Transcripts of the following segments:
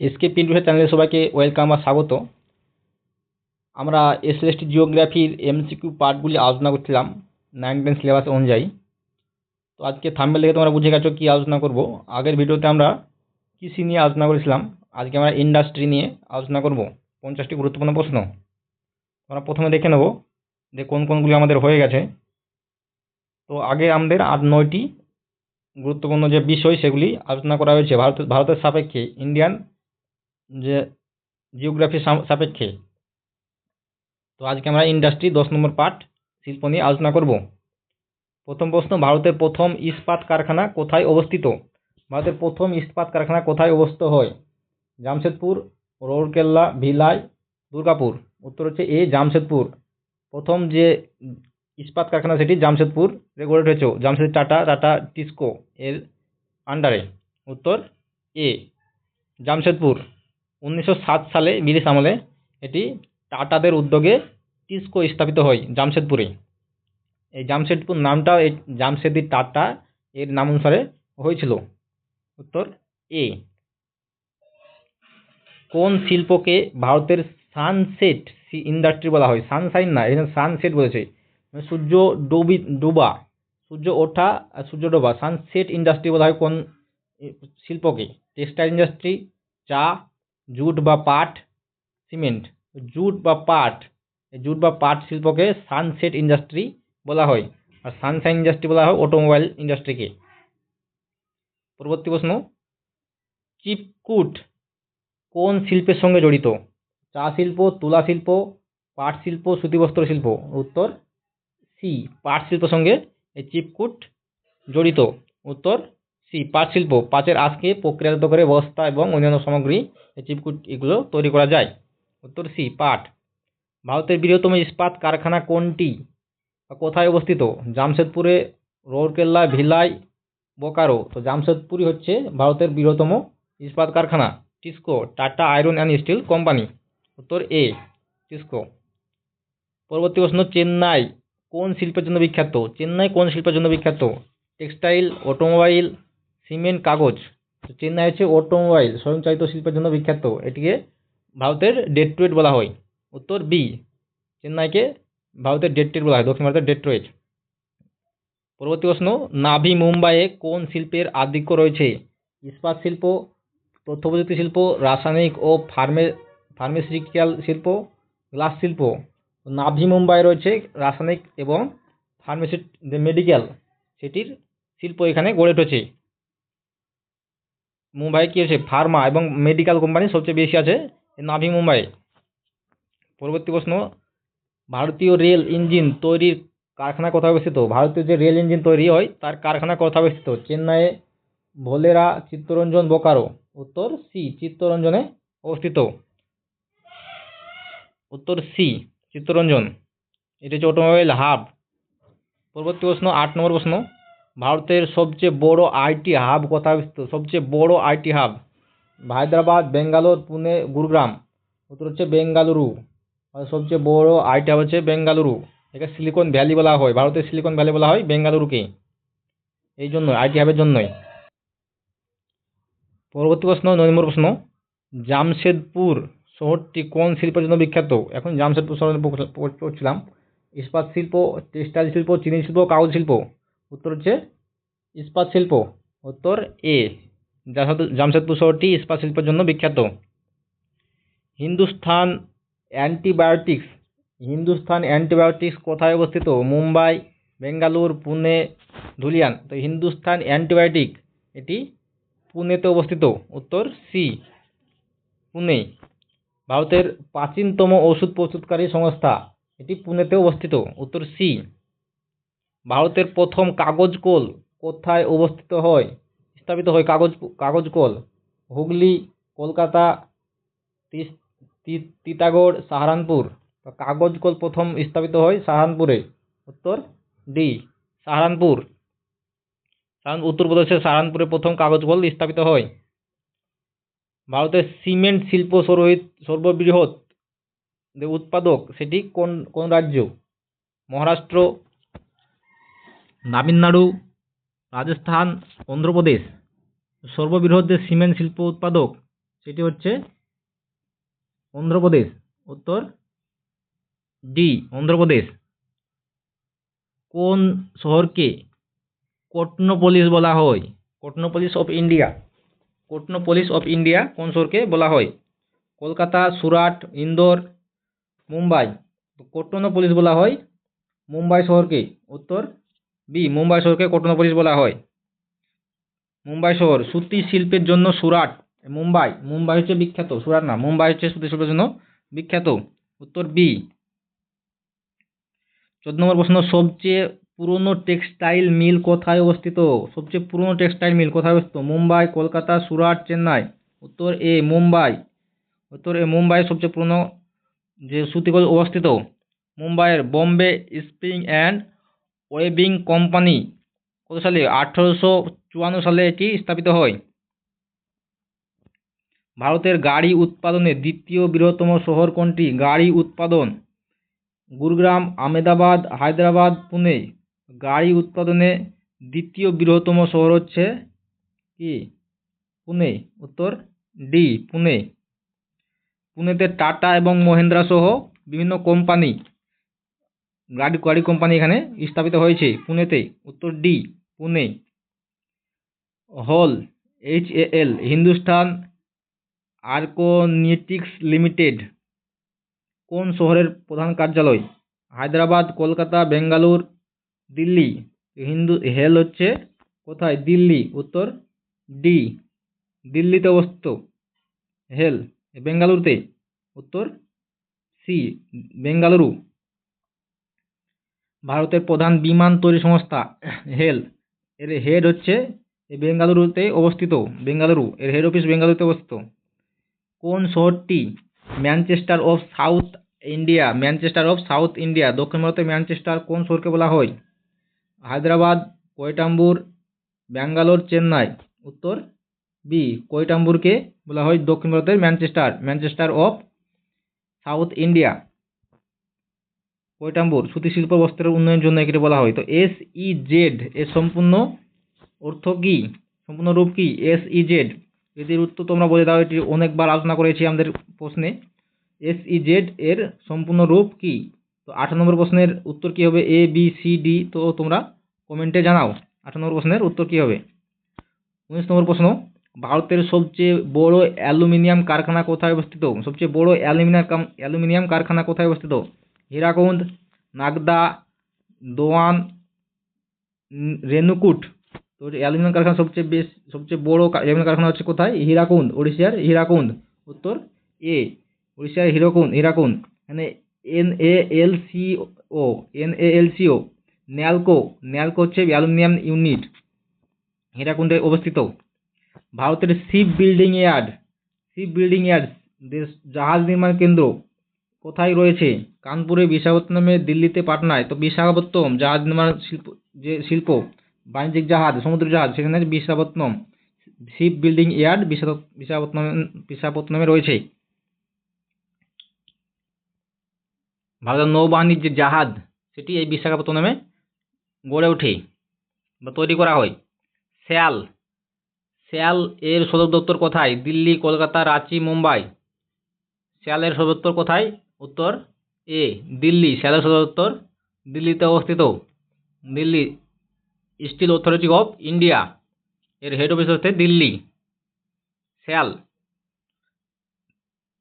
SK print চ্যানেলে সবাইকে welcome আর স্বাগত। আমরা এসএলএসটি জিওগ্রাফির এমসিকিউ পার্টগুলি আলোচনা করছিলাম নাইন টেন সিলেবাস অনুযায়ী। তো আজকে থাম্বেল দেখে তোমরা বুঝে গেছো কী আলোচনা করব। আগের ভিডিওতে আমরা কৃষি নিয়ে আলোচনা করেছিলাম, আজকে আমরা ইন্ডাস্ট্রি নিয়ে আলোচনা করব। পঞ্চাশটি গুরুত্বপূর্ণ প্রশ্ন। আমরা প্রথমে দেখে নেব যে কোন কোনগুলি আমাদের হয়ে গেছে। তো আগে আমাদের আট নয়টি গুরুত্বপূর্ণ যে বিষয় সেগুলি আলোচনা করা হয়েছে। ভারতের ভারতের সাপেক্ষে ইন্ডিয়ান যে জিওগ্রাফি সাপেক্ষে। তো আজকে আমরা ইন্ডাস্ট্রি দশ নম্বর পার্ট, শিল্প নিয়ে আলোচনা করব। প্রথম প্রশ্ন, ভারতের প্রথম ইস্পাত কারখানা কোথায় অবস্থিত? ভারতের প্রথম ইস্পাত কারখানা কোথায় অবস্থিত হয়? জামশেদপুর, রৌরকেল্লা, ভিলাই, দুর্গাপুর। উত্তর হচ্ছে এ, জামশেদপুর। প্রথম যে ইস্পাত কারখানা সেটি জামশেদপুর রেগুলেট হয়েছে জামশেদ টাটা টাটা, টিস্কো এর আন্ডারে উত্তর এ, জামশেদপুর। উনিশশো সাত সালে ব্রিটিশ আমলে এটি টাটাদের উদ্যোগে টিস্কো স্থাপিত হয়, জামশেদপুরে। এই জামশেদপুর নামটাও এই জামশেদি টাটা এর নাম অনুসারে হয়েছিল। উত্তর এ। কোন শিল্পকে ভারতের সানসেট ইন্ডাস্ট্রি বলা হয়? সানশাইন না এখানে সানসেট বলেছে। সূর্য ডুবি, ডুবা, সূর্য ওঠা আর সূর্য ডোবা, সানসেট ইন্ডাস্ট্রি বলা হয় কোন শিল্পকে? টেক্সটাইল ইন্ডাস্ট্রি, চা জুট বা পাট, সিমেন্ট। জুট বা পাট জুট বা পাট শিল্পকে সানসেট ইন্ডাস্ট্রি বলা হয়। আর সানশাইন ইন্ডাস্ট্রি বলা হয় অটোমোবাইল ইন্ডাস্ট্রিকে। পরবর্তী প্রশ্ন চিপকুট কোন শিল্পের সঙ্গে জড়িত? চা শিল্প, তুলা শিল্প, পাট শিল্প সুতিবস্ত্র শিল্প? উত্তর সি, পাট শিল্পের সঙ্গে এই চিপকুট জড়িত। উত্তর সি, পাট শিল্প। পাটের আঁশকে প্রক্রিয়াজাত করে বস্তা এবং অন্যান্য সামগ্রী চিপকুট এগুলো তৈরি করা যায়। উত্তর সি, পাট। ভারতের বৃহত্তম ইস্পাত কারখানা কোনটি কোথায় অবস্থিত? জামশেদপুরে রৌরকেল্লা, ভিলাই, বোকারো। তো জামশেদপুরই হচ্ছে ভারতের বৃহত্তম ইস্পাত কারখানা, TISCO, Tata iron and steel company. উত্তর এ, টিস্কো। পরবর্তী প্রশ্ন, চেন্নাই কোন শিল্পের জন্য বিখ্যাত? চেন্নাই কোন শিল্পের জন্য বিখ্যাত? টেক্সটাইল, অটোমোবাইল সিমেন্ট কাগজ, চেন্নাই হচ্ছে অটোমোবাইল, স্বয়ংচালিত শিল্পের জন্য বিখ্যাত। এটিকে ভারতের ডেট্রয়েট বলা হয়। উত্তর বি, চেন্নাইকে ভারতের ডেট্রয়েট বলা হয়, দক্ষিণ ভারতের ডেট্রয়েট। পরবর্তী প্রশ্ন, নাভি মুম্বাইয়ে কোন শিল্পের আধিক্য রয়েছে? ইস্পাত শিল্প তথ্য প্রযুক্তি শিল্প, রাসায়নিক ও ফার্মে, ফার্মাসিউটিক্যাল শিল্প, গ্লাস শিল্প। নাভি মুম্বাই রয়েছে রাসায়নিক এবং ফার্মেসি মেডিকেল সেটির শিল্প এখানে গড়ে উঠেছে। মুম্বাই কী আছে ফার্মা এবং মেডিকেল কোম্পানি সবচেয়ে বেশি আছে নাভি মুম্বাই। পরবর্তী প্রশ্ন, ভারতীয় রেল ইঞ্জিন তৈরির কারখানা কোথায় অবস্থিত? ভারতীয় যে রেল ইঞ্জিন তৈরি হয়, তার কারখানা কোথায় অবস্থিত? চেন্নাইয়ে ভোলেরা চিত্তরঞ্জন বোকারো। উত্তর সি চিত্তরঞ্জনে অবস্থিত। উত্তর সি চিত্তরঞ্জন। এটি হচ্ছে অটোমোবাইল হাব। পরবর্তী প্রশ্ন, আট নম্বর প্রশ্ন। ভারতের সবচেয়ে বড় আইটি হাব কোথায় অবস্থিত? সবচেয়ে বড় আইটি হাব হায়দ্রাবাদ, বেঙ্গালোর, পুনে, গুরুগ্রাম। উত্তর হচ্ছে বেঙ্গালুরু। সবচেয়ে বড় আইটি হাব হচ্ছে বেঙ্গালুরু। একে সিলিকন ভ্যালি বলা হয়। ভারতের সিলিকন ভ্যালি বলা হয় বেঙ্গালুরুকে। এই জন্য আইটি হাবের জন্যই। পরবর্তী প্রশ্ন নয় নম্বর প্রশ্ন। জামশেদপুর শহরটি কোন শিল্পের জন্য বিখ্যাত? এখন জামশেদপুর শহরে পড়ছিলাম। ইস্পাত শিল্প, টেক্সটাইল শিল্প, চিনি শিল্প, কাগজ শিল্প। উত্তর হচ্ছে ইস্পাত শিল্প। উত্তর এ জামশেদপুর শহরটি ইস্পাত শিল্পের জন্য বিখ্যাত। হিন্দুস্থান অ্যান্টিবায়োটিক্স হিন্দুস্থান অ্যান্টিবায়োটিক্স কোথায় অবস্থিত? মুম্বাই, বেঙ্গালুর, পুনে, ধুলিয়ান। তো হিন্দুস্থান অ্যান্টিবায়োটিক এটি পুনেতে অবস্থিত। উত্তর সি, পুনে। ভারতের প্রাচীনতম ওষুধ প্রস্তুতকারী সংস্থা এটি পুনেতে অবস্থিত। উত্তর সি ভারতের প্রথম কাগজ কল কোথায় অবস্থিত হয়? স্থাপিত হয় কাগজ কাগজ কল। হুগলি, কলকাতা তিতাগড়, সাহারানপুর। কাগজ কল প্রথম স্থাপিত হয় সাহারানপুরে। উত্তর ডি সাহারানপুর। উত্তরপ্রদেশের সাহারানপুরে প্রথম কাগজ কল স্থাপিত হয়। ভারতের সিমেন্ট শিল্প সর্বহিত সর্ববৃহৎ যে উৎপাদক, সেটি কোন কোন রাজ্য? মহারাষ্ট্র তামিলনাড়ু রাজস্থান, অন্ধ্রপ্রদেশ। সর্ববৃহৎ যে সিমেন্ট শিল্প উৎপাদক, সেটি হচ্ছে অন্ধ্রপ্রদেশ। উত্তর ডি, অন্ধ্রপ্রদেশ। কোন শহরকে কটনোপলিস বলা হয়? Cottonopolis of India. Cottonopolis of India কোন শহরকে বলা হয়? কলকাতা, সুরাট, ইন্দোর, মুম্বাই। কটনোপলিস বলা হয় মুম্বাই শহরকে। উত্তর বি, মুম্বাই শহরকে কটনোপলিস বলা হয়। মুম্বাই শহর, সুতি শিল্পের জন্য সুরাট, মুম্বাই মুম্বাই হচ্ছে বিখ্যাত, সুরাট না, মুম্বাই হচ্ছে সুতি শিল্পের জন্য বিখ্যাত। উত্তর বি, চোদ্দ নম্বর প্রশ্ন, সবচেয়ে পুরনো টেক্সটাইল মিল কোথায় অবস্থিত? সবচেয়ে পুরনো টেক্সটাইল মিল কোথায় অবস্থিত? মুম্বাই, কলকাতা, সুরাট, চেন্নাই। উত্তর এ, মুম্বাই। উত্তর এ, মুম্বাই সবচেয়ে পুরনো যে সুতিকল অবস্থিত। মুম্বাইয়ের বম্বে স্প্রিং অ্যান্ড ওয়েবিং কোম্পানি কত সালে? আঠারোশো চুয়ান্ন সালে এটি স্থাপিত হয়। ভারতের গাড়ি উৎপাদনে দ্বিতীয় বৃহত্তম শহর কোনটি? গাড়ি উৎপাদন গুরগ্রাম আমেদাবাদ হায়দ্রাবাদ, পুনে। গাড়ি উৎপাদনে দ্বিতীয় বৃহত্তম শহর হচ্ছে কি? পুনে। উত্তর ডি পুনে। পুনেতে টাটা এবং মহেন্দ্রা সহ বিভিন্ন কোম্পানি গাড়ি গাড়ি কোম্পানি এখানে স্থাপিত হয়েছে পুনেতে। উত্তর ডি পুনে। হল H A L Hindustan aeronautics limited. কোন শহরের প্রধান কার্যালয়? হায়দ্রাবাদ, কলকাতা, বেঙ্গালুর, দিল্লি। হিন্দু, হেল হচ্ছে কোথায়? দিল্লি, উত্তর ডি দিল্লিতে অবস্থিত। হেল, বেঙ্গালুরুতে। উত্তর সি বেঙ্গালুরু। ভারতের প্রধান বিমান তৈরি সংস্থা, হেল। এর হেড হচ্ছে বেঙ্গালুরুতে অবস্থিত, বেঙ্গালুরু। এর হেড অফিস বেঙ্গালুরুতে অবস্থিত। কোন শহরটি Manchester of South India, Manchester of South India, দক্ষিণ ভারতের ম্যানচেস্টার কোন শহরকে বলা হয়? হায়দ্রাবাদ, কোয়েটাম্বুর, ব্যাঙ্গালোর, চেন্নাই। উত্তর, বি, কোয়েটাম্বুরকে বলা হয় দক্ষিণ ভারতের Manchester Manchester of South India. Coimbatore সুতি শিল্প বস্ত্রের উন্নয়নের জন্য একে বলা হয়। তো এস ই জেড এর সম্পূর্ণ অর্থ কি? সম্পূর্ণ রূপ কি? এস ই জেড এটির উত্তর তোমরা বলে দাও, এটি অনেকবার আলোচনা করেছি আমাদের প্রশ্নে। এস ই জেড এর সম্পূর্ণ রূপ কি? তো আঠারো নম্বর প্রশ্নের উত্তর কি হবে? এ বি সি ডি তো তোমরা কমেন্টে জানাও। আঠারো নম্বর প্রশ্নের উত্তর কি হবে? উনিশ নম্বর প্রশ্ন, ভারতের সবচেয়ে বড় অ্যালুমিনিয়াম কারখানা কোথায় অবস্থিত? সবচেয়ে বড় অ্যালুমিনিয়াম অ্যালুমিনিয়াম কারখানা কোথায় অবস্থিত? হীরাকুন্দ নাগদা, দোয়ান, রেণুকুট। তো অ্যালুমিনিয়াম কারখানা সবচেয়ে বেশ, সবচেয়ে বড় অ্যালুমিনিয়াম কারখানা হচ্ছে কোথায়? হীরাকুন্দ উড়িষ্যার হীরাকুন্দ উত্তর, এ উড়িষ্যার হীরাকুন্দ হীরাকুন্দ এখানে N A L C O N A L C O NALCO NALCO হচ্ছে অ্যালুমিনিয়াম ইউনিট, হীরাকুণ্ডে অবস্থিত। ভারতের ship building yard ship building yard দেশ, জাহাজ নির্মাণ কেন্দ্র কোথায় রয়েছে? কানপুরে বিশাখাপত্তনমে দিল্লিতে, পাটনায়। তো বিশাখাপত্তনম, জাহাজ নির্মাণ শিল্প, যে শিল্প, বাণিজ্যিক জাহাজ সমুদ্র জাহাজ সেখানে আছে Visakhapatnam. Ship building yard Visakh Visakhapatnam, বিশাখাপত্তনমে রয়েছে। ভারতের নৌবাহিনীর যে জাহাজ, সেটি এই বিশাখাপত্তনমে গড়ে ওঠে বা তৈরি করা হয়। শ্যাল শ্যাল এর সদর দপ্তর কোথায়? দিল্লি, কলকাতা, রাঁচি, মুম্বাই। শ্যালের সদর দপ্তর কোথায়? উত্তর এ, দিল্লি শ্যালের সদর দপ্তর দিল্লিতে অবস্থিত। Delhi, steel authority of India, এর হেড অফিস হচ্ছে দিল্লি। শ্যাল,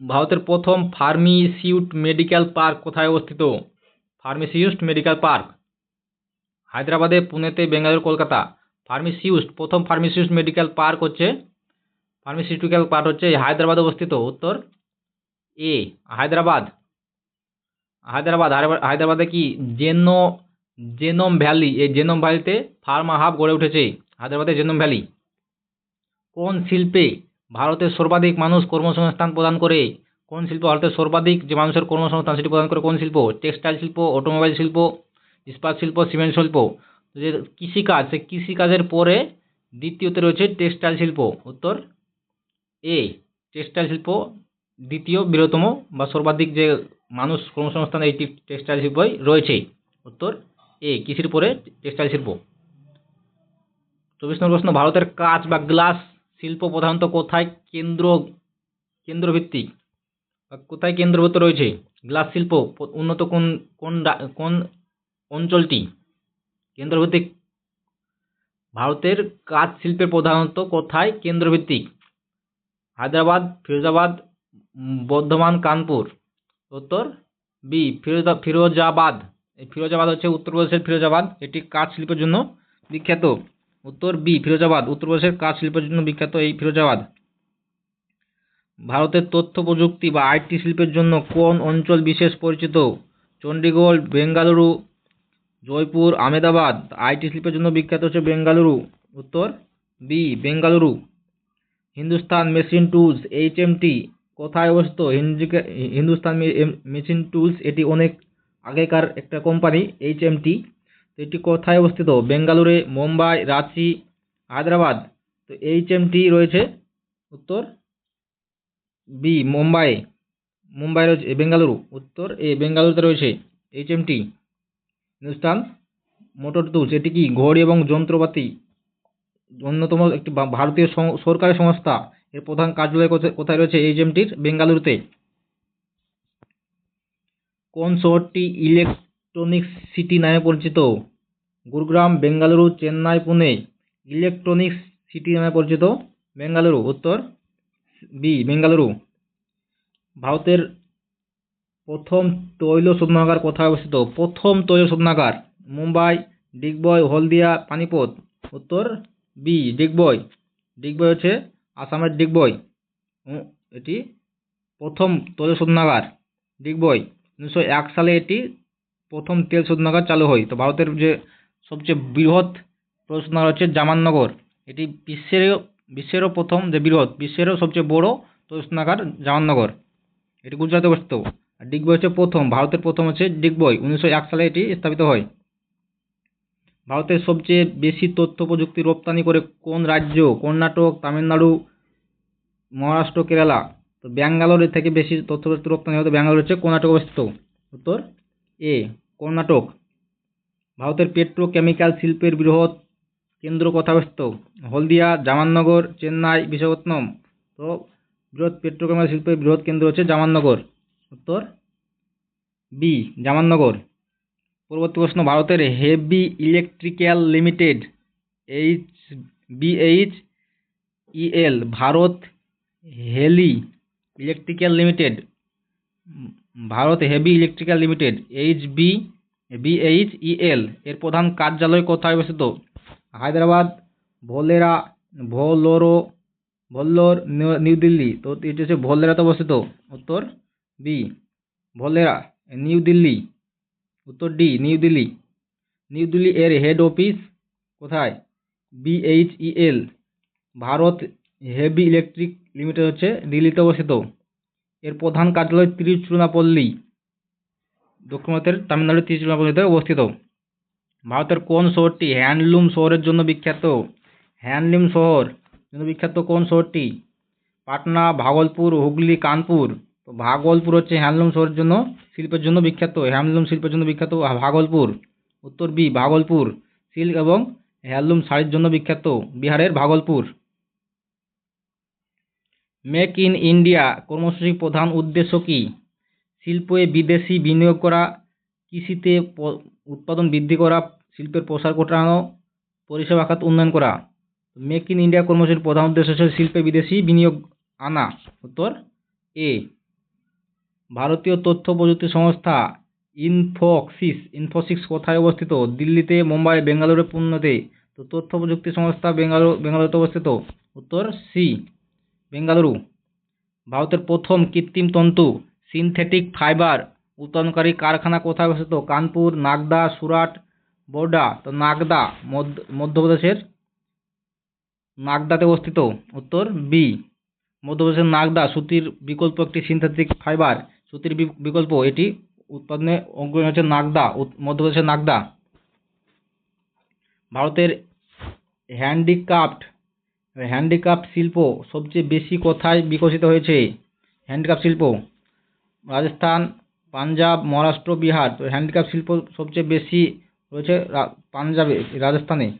ভারতের প্রথম ফার্মিসিউট মেডিকেল পার্ক কোথায় অবস্থিত? ফার্মিসিউট মেডিকেল পার্ক, হায়দ্রাবাদে, পুনেতে, বেঙ্গালুরু, কলকাতা। ফার্মিসিউট, প্রথম ফার্মিসিউট মেডিকেল পার্ক হচ্ছে, ফার্মিসিউটিক্যাল পার্ক হচ্ছে হায়দ্রাবাদে অবস্থিত। উত্তর এ, হায়দ্রাবাদ। হায়দ্রাবাদ হায়দ্রাবাদ- কি জেনো, জেনোম ভ্যালি, এই জেনোম ভ্যালিতে ফার্মা হাব গড়ে উঠেছে। হায়দ্রাবাদের জেনোম ভ্যালি। কোন শিল্পে ভারতের সর্বাধিক মানুষ কর্মসংস্থান প্রদান করে? কোন শিল্প ভারতের সর্বাধিক যে মানুষের কর্মসংস্থান সেটি প্রদান করে? কোন শিল্প? টেক্সটাইল শিল্প, অটোমোবাইল শিল্প, ইস্পাত শিল্প, সিমেন্ট শিল্প। যে কৃষিকাজ সে কৃষিকাজের পরে দ্বিতীয়তে রয়েছে টেক্সটাইল শিল্প। উত্তর, এ, টেক্সটাইল শিল্প দ্বিতীয় বৃহত্তম বা সর্বাধিক যে মানুষ কর্মসংস্থান এই টেক্সটাইল শিল্পই রয়েছে উত্তর এ, কৃষির পরে টেক্সটাইল শিল্প। চব্বিশ নম্বর প্রশ্ন, ভারতের কাঁচ বা গ্লাস শিল্প প্রধানত কোথায় কেন্দ্র, কেন্দ্রভিত্তিক? বা কোথায় কেন্দ্রভূত রয়েছে? গ্লাস শিল্প উন্নত কোন কোন কোন অঞ্চলটি? কেন্দ্রভিত্তিক। ভারতের কাঁচ শিল্পের প্রধানত কোথায় কেন্দ্রভিত্তিক? হায়দ্রাবাদ, ফিরোজাবাদ বর্ধমান, কানপুর। উত্তর বি ফিরোজা, ফিরোজাবাদ। এই ফিরোজাবাদ হচ্ছে উত্তরপ্রদেশের ফিরোজাবাদ এটি কাঠ শিল্পের জন্য বিখ্যাত। উত্তর বি ফিরোজাবাদ, উত্তরপ্রদেশের কাঠ শিল্পের জন্য বিখ্যাত এই ফিরোজাবাদ। ভারতের তথ্য প্রযুক্তি বা আইটি শিল্পের জন্য কোন অঞ্চল বিশেষ পরিচিত? চণ্ডীগড় বেঙ্গালুরু, জয়পুর আমেদাবাদ আইটি শিল্পের জন্য বিখ্যাত হচ্ছে বেঙ্গালুরু। উত্তর B Bengaluru. Hindustan, machine tools HMT কোথায় অবস্থিত? হিন্দিকে- হিন্দুস্তান মেশিন টুলস, এটি অনেক আগেকার একটা কোম্পানি এইচএমটি এটি কোথায় অবস্থিত? বেঙ্গালুরে, মুম্বাই, রাঁচি, হায়দ্রাবাদ। তো এইচএমটি রয়েছে উত্তর বি, মুম্বাই। মুম্বাই রয়েছে বেঙ্গালুরু। উত্তর এ, বেঙ্গালুরুতে রয়েছে এইচএমটি হিন্দুস্তান মোটর টুলস, এটি কি ঘড়ি এবং যন্ত্রপাতি অন্যতম একটি ভারতীয় সরকারি সংস্থা? এর প্রধান কার্যালয় কোথায়- রয়েছে এইচএমটির বেঙ্গালুরুতে। কোন শহরটি ইলেকট্রনিক সিটি নামে পরিচিত? গুরুগ্রাম, বেঙ্গালুরু, চেন্নাই, পুনে। ইলেকট্রনিক্স সিটি নামে পরিচিত? বেঙ্গালুরু। উত্তর বি, বেঙ্গালুরু। ভারতের প্রথম তৈল শোধনাগার কোথায় অবস্থিত? প্রথম তৈল শোধনাগার, মুম্বাই, ডিগবয়, হলদিয়া, পানিপথ। উত্তর বি, ডিগবয়। ডিগবয় হচ্ছে আসামের ডিগবয় উম, এটি প্রথম তৈল শোধনাগার ডিগবয় উনিশশো এক সালে এটি প্রথম তেল শোধনাগার চালু হয়। তো ভারতের যে সবচেয়ে বৃহৎ তৈল হচ্ছে জামাননগর। এটি বিশ্বেরও বিশ্বেরও প্রথম যে বৃহৎ বিশ্বেরও সবচেয়ে বড় তৈল জামাননগর। এটি গুজরাটে অবস্থিত। আর ডিগবয় হচ্ছে প্রথম ভারতের প্রথম হচ্ছে ডিগবয় উনিশশো এক সালে এটি স্থাপিত হয়। ভারতের সবচেয়ে বেশি তথ্য প্রযুক্তি রপ্তানি করে কোন রাজ্য কর্ণাটক তামিলনাড়ু মহারাষ্ট্র, কেরালা। তো ব্যাঙ্গালোরের থেকে বেশি তথ্য রপ্তানি হতো ব্যাঙ্গালোর হচ্ছে কর্ণাটক অবস্থিত। উত্তর, এ, কর্ণাটক। ভারতের পেট্রোকেমিক্যাল শিল্পের বৃহৎ কেন্দ্র কোথায় অবস্থিত? হলদিয়া জামাননগর চেন্নাই, বিশাখাপত্তনম। তো বৃহৎ পেট্রোকেমিক্যাল শিল্পের বৃহৎ কেন্দ্র হচ্ছে জামাননগর উত্তর, বি জামাননগর পরবর্তী প্রশ্ন, ভারতের heavy electrical limited, H B H E L Bharat heavy electrical limited, Bharat heavy electrical limited H B B H E L এর প্রধান কার্যালয় কোথায় অবস্থিত? হায়দ্রাবাদ, ভোলেরা, ভোলোরো, ভোল্লোর, নিউ- দিল্লি। তো এটি হচ্ছে ভোলেরাতে অবস্থিত। উত্তর বি ভোলেরা, নিউ দিল্লি। উত্তর D new Delhi. New Delhi এর হেড অফিস কোথায়? BHEL, Bharat heavy electric limited হচ্ছে দিল্লিতে অবস্থিত এর প্রধান কার্যালয় তিরুচিরাপল্লী দক্ষিণ ভারতের তামিলনাড়ুর তিরুচিরাপল্লীতে অবস্থিত। ভারতের কোন শহরটি হ্যান্ডলুম শহরের জন্য বিখ্যাত? হ্যান্ডলুম শহর জন্য বিখ্যাত কোন শহরটি? পাটনা, ভাগলপুর, হুগলি, কানপুর। তো ভাগলপুর হচ্ছে হ্যান্ডলুম শহরের জন্য শিল্পের জন্য বিখ্যাত। হ্যান্ডলুম শিল্পের জন্য বিখ্যাত ভাগলপুর। উত্তর বি, ভাগলপুর। সিল্ক এবং হ্যান্ডলুম শাড়ির জন্য বিখ্যাত। বিহারের ভাগলপুর। মেক ইন ইন্ডিয়া কর্মসূচির প্রধান উদ্দেশ্য কি? শিল্পে বিদেশি বিনিয়োগ করা, কৃষিতে উৎপাদন বৃদ্ধি করা, শিল্পের প্রসার ঘটানো, পরিষেবা খাত উন্নয়ন করা। মেক ইন ইন্ডিয়া কর্মসূচির প্রধান উদ্দেশ্য হচ্ছে শিল্পে বিদেশি বিনিয়োগ আনা। উত্তর, এ। ভারতীয় তথ্য প্রযুক্তি সংস্থা ইনফোসিস ইনফোসিস কোথায় অবস্থিত? দিল্লিতে, মুম্বাই বেঙ্গালুরু পুনেতে তো তথ্য প্রযুক্তি সংস্থা বেঙ্গালুরু বেঙ্গালুরুতে অবস্থিত। উত্তর, সি। বেঙ্গালুরু। ভারতের প্রথম কৃত্রিম তন্তু সিনথেটিক ফাইবার উৎপাদনকারী কারখানা কোথায় অবস্থিত? কানপুর, নাগদা, সুরাট, বোর্ডা। তো নাগদা, মধ্য- মধ্যপ্রদেশের নাগদাতে অবস্থিত। উত্তর বি মধ্যপ্রদেশের নাগদা সুতির বিকল্প একটি সিনথেটিক ফাইবার সুতির বিকল্প। এটি উৎপাদনে অগ্রণী হচ্ছে নাগদা মধ্যপ্রদেশের নাগদা। ভারতের হ্যান্ডিক্রাফট হ্যান্ডিক্রাফট শিল্প সবচেয়ে বেশি কোথায় বিকশিত হয়েছে? হ্যান্ডিক্রাফট শিল্প, রাজস্থান, পাঞ্জাব, মহারাষ্ট্র, বিহার। তো হ্যান্ডিক্রাফট শিল্প সবচেয়ে বেশি রয়েছে পাঞ্জাবে, রাজস্থানে।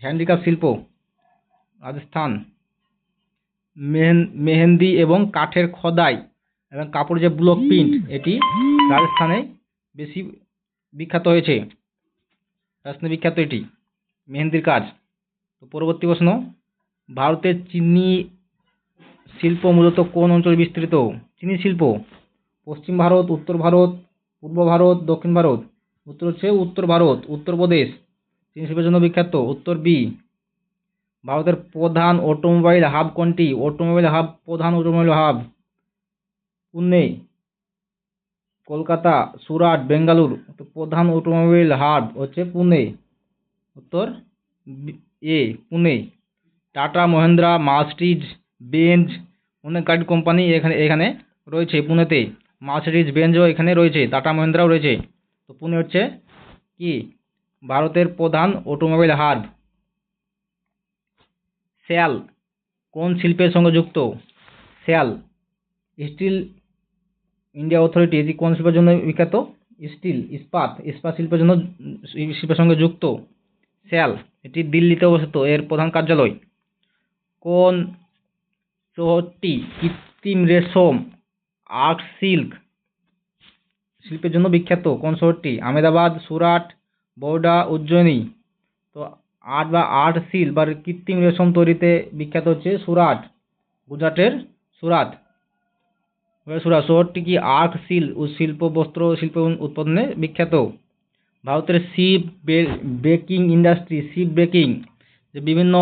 হ্যান্ডিক্রাফট শিল্প, রাজস্থান। মেহেন- মেহেন্দি এবং কাঠের খোদাই এবং কাপড় যে ব্লক প্রিন্ট, এটি রাজস্থানে বেশি বিখ্যাত হয়েছে। রাজস্থানে বিখ্যাত এটি। মেহেন্দির কাজ। তো পরবর্তী প্রশ্ন। ভারতের চিনি শিল্প মূলত কোন অঞ্চলে বিস্তৃত? চিনি শিল্প, পশ্চিম ভারত, উত্তর ভারত, পূর্ব ভারত, দক্ষিণ ভারত। উত্তর হচ্ছে উত্তর ভারত উত্তরপ্রদেশ চিনি শিল্পের জন্য বিখ্যাত উত্তর বি। ভারতের প্রধান অটোমোবাইল হাব কোনটি? অটোমোবাইল হাব, প্রধান অটোমোবাইল হাব পুনে, কলকাতা, সুরাট, বেঙ্গালুরু। প্রধান অটোমোবাইল হাব হচ্ছে পুনে। উত্তর A, Pune. Tata Mahindra, Mercedes, Benz অনেক গাড়ি কোম্পানি এখানে এখানে রয়েছে পুনেতে। মার্সিডিজ, বেঞ্জও এখানে রয়েছে, টাটা মহিন্দ্রাও রয়েছে। তো পুনে হচ্ছে কি? ভারতের প্রধান অটোমোবাইল হাব শেয়াল, কোন শিল্পের সঙ্গে যুক্ত? শেয়াল, স্টিল ইন্ডিয়া অথরিটি, এটি কোন শিল্পের জন্য বিখ্যাত? স্টিল, ইস্পাত ইস্পাত শিল্পের জন্য, শিল্পের সঙ্গে যুক্ত। শেয়াল, এটি দিল্লিতে অবস্থিত, এর প্রধান কার্যালয়। কোন শহরটি কৃত্রিম রেশম আর্ট সিল্ক? শিল্পের জন্য বিখ্যাত। কোন শহরটি আমেদাবাদ সুরাট, বরোডা, উজ্জয়িনী। তো আর্ট বা আর্ট সিল্ক বা কৃত্রিম রেশম তৈরিতে বিখ্যাত হচ্ছে সুরাট, গুজরাটের সুরাট। সুরাট শহরটি কি আর্ট সিল্ক ও শিল্প, বস্ত্র, শিল্প উৎপাদনে বিখ্যাত? ভারতের ship breaking industry ship breaking যে বিভিন্ন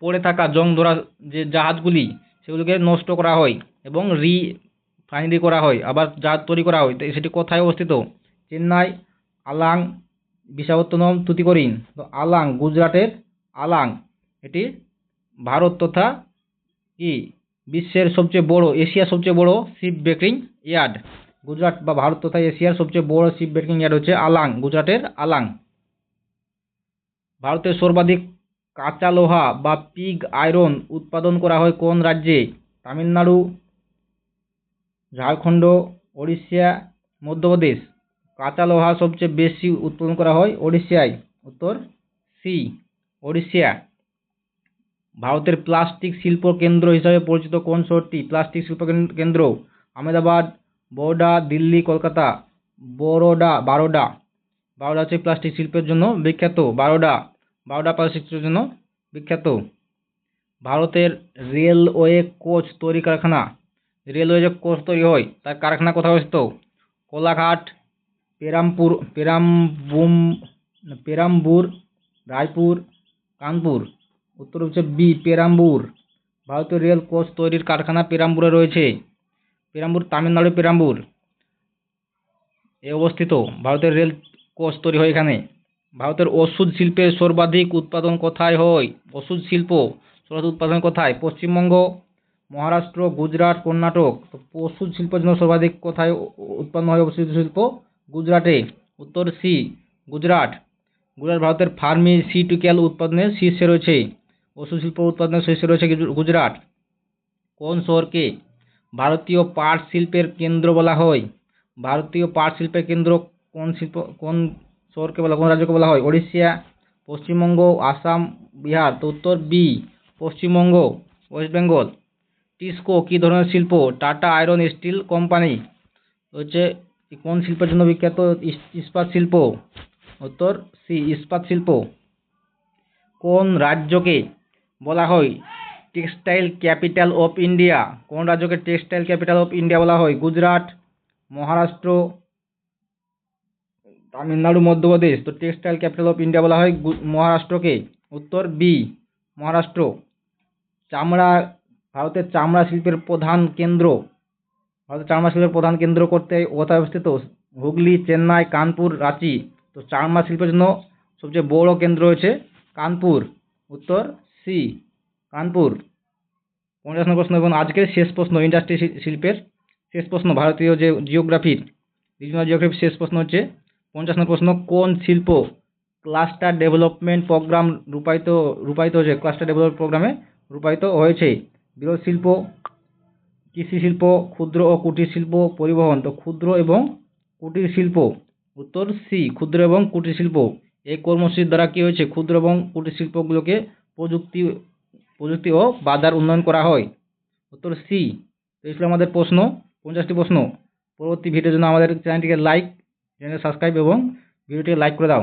পড়ে থাকা জং ধরা যে জাহাজগুলি, সেগুলোকে নষ্ট করা হয় এবং রি ফাইনারি করা হয়, আবার জাহাজ তৈরি করা হয়। সেটি কোথায় অবস্থিত? চেন্নাই, আলাং, বিশাখাপত্তনম, তুতিকোরিন। তো আলাং, গুজরাটের আলাং। এটি ভারত তথা কি বিশ্বের সবচেয়ে বড়, এশিয়ার সবচেয়ে বড় শিপ ব্রেকিং ইয়ার্ড। গুজরাট বা ভারত তথা এশিয়ার সবচেয়ে বড় শিপ ব্রেকিং ইয়ার্ড হচ্ছে আলাং, গুজরাটের আলাং। ভারতের সর্বাধিক কাঁচা লোহা বা পিগ আয়রন উৎপাদন করা হয় কোন রাজ্যে? তামিলনাড়ু, ঝাড়খণ্ড, ওড়িশা, মধ্যপ্রদেশ। কাঁচা লোহা সবচেয়ে বেশি উৎপাদন করা হয় ওড়িশায়। উত্তর, সি, ওড়িশা। ভারতের প্লাস্টিক শিল্প কেন্দ্র হিসাবে পরিচিত কোন শহরটি? প্লাস্টিক শিল্প কেন্দ্র, আহমেদাবাদ, বরোডা, দিল্লি, কলকাতা। বরোডা, বারোডা। বারোডা হচ্ছে প্লাস্টিক শিল্পের জন্য বিখ্যাত। বারোডা প্লাস্টিক শিল্পের জন্য বিখ্যাত। ভারতের রেলওয়ে কোচ তৈরি কারখানা। রেলওয়ে যে কোচ তৈরি হয়, তার কারখানা কোথায় অবস্থিত? কোলাঘাট, পেরামপুর, পেরামবুম, পেরামবুর, রায়পুর, কানপুর। উত্তর হচ্ছে বি পেরাম্বুর। ভারতীয় রেল কোচ তৈরির কারখানা পেরাম্বুরে রয়েছে। পেরাম্বুর, তামিলনাড়ু পেরাম্বুর। এ অবস্থিত। ভারতের রেল কোচ তৈরি হয় এখানে। ভারতের ওষুধ শিল্পের সর্বাধিক উৎপাদন কোথায় হয়? ওষুধ শিল্প, সর্বাধিক উৎপাদন কোথায়? পশ্চিমবঙ্গ, মহারাষ্ট্র, গুজরাট, কর্ণাটক। ওষুধ শিল্পের জন্য সর্বাধিক কোথায় উৎপন্ন হয় ওষুধ শিল্প? গুজরাটে। উত্তর সি, গুজরাট। গুজরাট ভারতের ফার্মাসিউটিক্যাল উৎপাদনের শীর্ষে রয়েছে। ওষুধ শিল্প উৎপাদনের শীর্ষে রয়েছে গুজরাট। কোন শহরকে ভারতীয় পাট শিল্পের কেন্দ্র বলা হয়? ভারতীয় পাট শিল্পের কেন্দ্র কোন শিল্প, কোন শহরকে বলা, কোন রাজ্যকে বলা হয়? ওড়িশা, পশ্চিমবঙ্গ, আসাম, বিহার। তো উত্তর B Paschimbanga, west Bengal. TISCO, কী ধরনের শিল্প? Tata iron steel company. হচ্ছে, কোন শিল্পের জন্য বিখ্যাত? ইস্পাত শিল্প। উত্তর সি ইস্পাত শিল্প। কোন রাজ্যকে বলা হয়? Textile capital of India. কোন রাজ্যকে টেক্সটাইল ক্যাপিটাল অফ ইন্ডিয়া বলা হয়? গুজরাট, মহারাষ্ট্র তামিলনাড়ু মধ্যপ্রদেশ, তো টেক্সটাইল ক্যাপিটাল অফ ইন্ডিয়া বলা হয় মহারাষ্ট্রকে। উত্তর বি মহারাষ্ট্র। চামড়া, ভারতের চামড়া শিল্পের প্রধান কেন্দ্র। ভারতের চামড়া শিল্পের প্রধান কেন্দ্র করতে কোথায় অবস্থিত হুগলি, চেন্নাই, কানপুর, রাঁচি। তো চামড়া শিল্পের জন্য সবচেয়ে বড় কেন্দ্র হচ্ছে কানপুর। উত্তর সি কানপুর। পঞ্চাশ প্রশ্ন এবং আজকের শেষ প্রশ্ন, ইন্ডাস্ট্রি শিল্পের শেষ প্রশ্ন, ভারতীয় যে জিওগ্রাফির রিজনাল জিওগ্রাফির শেষ প্রশ্ন হচ্ছে পঞ্চাশ নম্বর প্রশ্ন, কোন শিল্প ক্লাস্টার ডেভেলপমেন্ট প্রোগ্রাম রূপায়িত রূপায়িত হয়েছে? ক্লাস্টার ডেভেলপমেন্ট প্রোগ্রামে রূপায়িত হয়েছে। বৃহৎ শিল্প, কৃষি শিল্প, ক্ষুদ্র ও কুটির শিল্প পরিবহন। তো ক্ষুদ্র এবং কুটির শিল্প, উত্তর সি ক্ষুদ্র এবং কুটির শিল্প। এই কর্মসূচির দ্বারা কী হয়েছে? ক্ষুদ্র এবং কুটির শিল্পগুলোকে প্রযুক্তি প্রযুক্তি ও বাজার উন্নয়ন করা হয়। উত্তর সি তো এই ছিল আমাদের প্রশ্ন, পঞ্চাশটি প্রশ্ন। পরবর্তী ভিডিওর জন্য আমাদের চ্যানেলটিকে লাইক চ্যানেল সাবস্ক্রাইব এবং ভিডিওটিকে লাইক করে দাও।